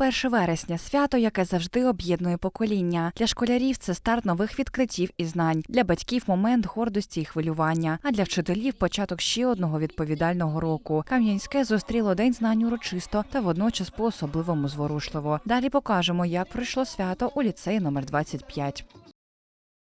1 вересня свято, яке завжди об'єднує покоління. Для школярів це старт нових відкриттів і знань. Для батьків момент гордості і хвилювання. А для вчителів початок ще одного відповідального року. Кам'янське зустріло день знань урочисто та водночас по особливому зворушливо. Далі покажемо, як пройшло свято у ліцеї номер 25.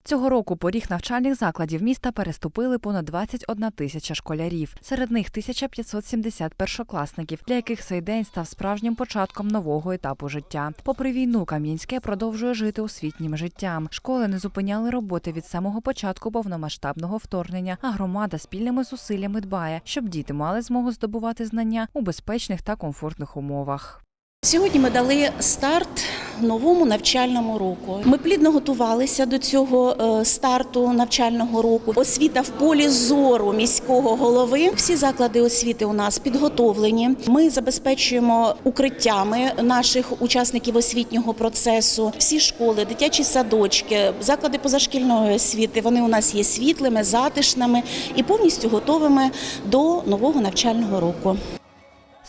Цього року поріг навчальних закладів міста переступили понад 21 тисяча школярів. Серед них 1570 першокласників, для яких цей день став справжнім початком нового етапу життя. Попри війну, Кам'янське продовжує жити освітнім життям. Школи не зупиняли роботи від самого початку повномасштабного вторгнення, а громада спільними зусиллями дбає, щоб діти мали змогу здобувати знання у безпечних та комфортних умовах. Сьогодні ми дали старт новому навчальному року. Ми плідно готувалися до цього е, старту навчального року. Освіта в полі зору міського голови. Всі заклади освіти у нас підготовлені. Ми забезпечуємо укриттями наших учасників освітнього процесу. Всі школи, дитячі садочки, заклади позашкільної освіти. Вони у нас є світлими, затишними і повністю готовими до нового навчального року.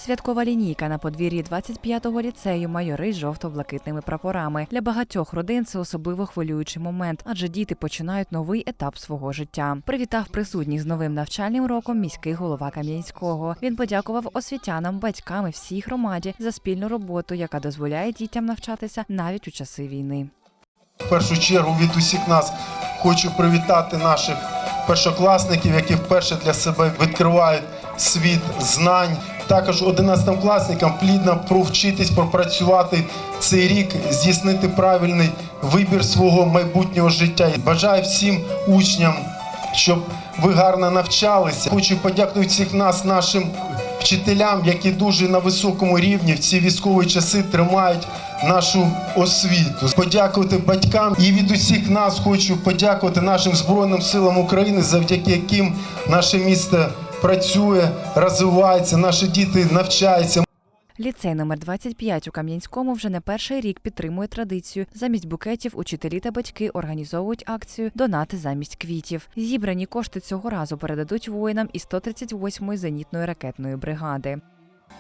Святкова лінійка на подвір'ї 25-го ліцею майори з жовто-блакитними прапорами. Для багатьох родин це особливо хвилюючий момент, адже діти починають новий етап свого життя. Привітав присутніх з новим навчальним роком міський голова Кам'янського. Він подякував освітянам, батькам і всій громаді за спільну роботу, яка дозволяє дітям навчатися навіть у часи війни. В першу чергу від усіх нас хочу привітати наших першокласників, які вперше для себе відкривають світ знань. Також 11-класникам плідно провчитись, пропрацювати цей рік, здійснити правильний вибір свого майбутнього життя. Бажаю всім учням, щоб ви гарно навчалися. Хочу подякувати всіх нас, нашим вчителям, які дуже на високому рівні в ці військові часи тримають нашу освіту. Подякувати батькам і від усіх нас хочу подякувати нашим Збройним силам України, завдяки яким наше місто працює, розвивається, наші діти навчаються. Ліцей номер 25 у Кам'янському вже не перший рік підтримує традицію. Замість букетів учителі та батьки організовують акцію Донати замість квітів. Зібрані кошти цього разу передадуть воїнам із 138-ї зенітної ракетної бригади.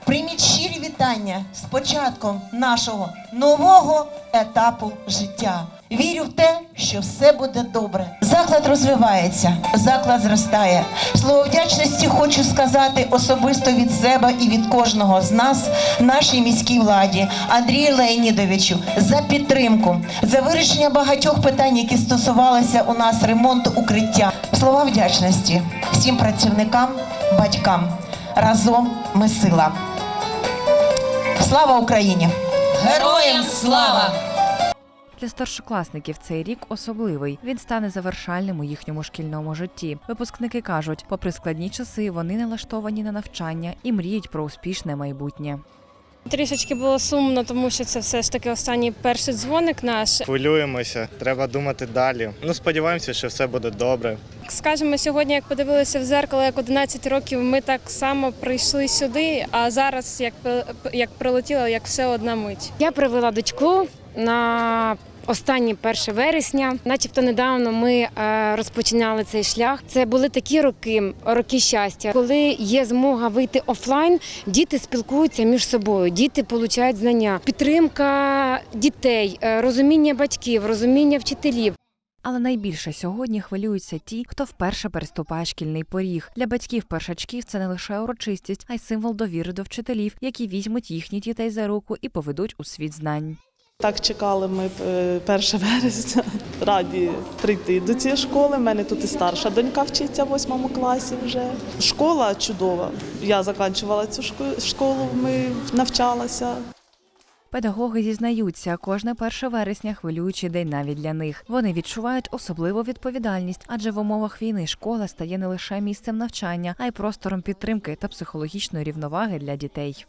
Прийміть щирі вітання з початком нашого нового етапу життя. Вірю в те, що все буде добре. Заклад розвивається, заклад зростає. Слово вдячності хочу сказати особисто від себе і від кожного з нас, нашій міській владі, Андрію Леонідовичу, за підтримку, за вирішення багатьох питань, які стосувалися у нас ремонту укриття. Слова вдячності всім працівникам, батькам. Разом ми сила. Слава Україні! Героям слава! Для старшокласників цей рік особливий. Він стане завершальним у їхньому шкільному житті. Випускники кажуть, попри складні часи, вони налаштовані на навчання і мріють про успішне майбутнє. Трішечки було сумно, тому що це все ж таки останній перший дзвоник наш. Хвилюємося, треба думати далі. Ну, сподіваємося, що все буде добре. Скажемо, сьогодні, як подивилися в зеркало, як 11 років, ми так само прийшли сюди, а зараз як як прилетіло, як все одна мить. Я привела дочку на останнє 1 вересня. Начебто недавно ми е, розпочинали цей шлях. Це були такі роки, роки щастя, коли є змога вийти офлайн. Діти спілкуються між собою, діти отримують знання, підтримка дітей, е, розуміння батьків, розуміння вчителів. Але найбільше сьогодні хвилюються ті, хто вперше переступає шкільний поріг. Для батьків першачків це не лише урочистість, а й символ довіри до вчителів, які візьмуть їхніх дітей за руку і поведуть у світ знань. Так чекали ми е, 1 вересня, раді прийти до цієї школи. У мене тут і старша донька вчиться в восьмому класі вже. Школа чудова. Я закінчувала цю шко- школу, ми навчалася. Педагоги зізнаються, кожне 1 вересня хвилюючий день навіть для них. Вони відчувають особливу відповідальність, адже в умовах війни школа стає не лише місцем навчання, а й простором підтримки та психологічної рівноваги для дітей.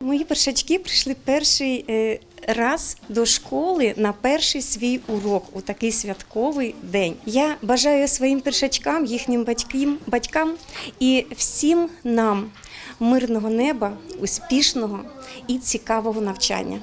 Мої першачки прийшли перший е, раз до школи на перший свій урок у такий святковий день. Я бажаю своїм першачкам, їхнім батькам, батькам і всім нам мирного неба, успішного і цікавого навчання.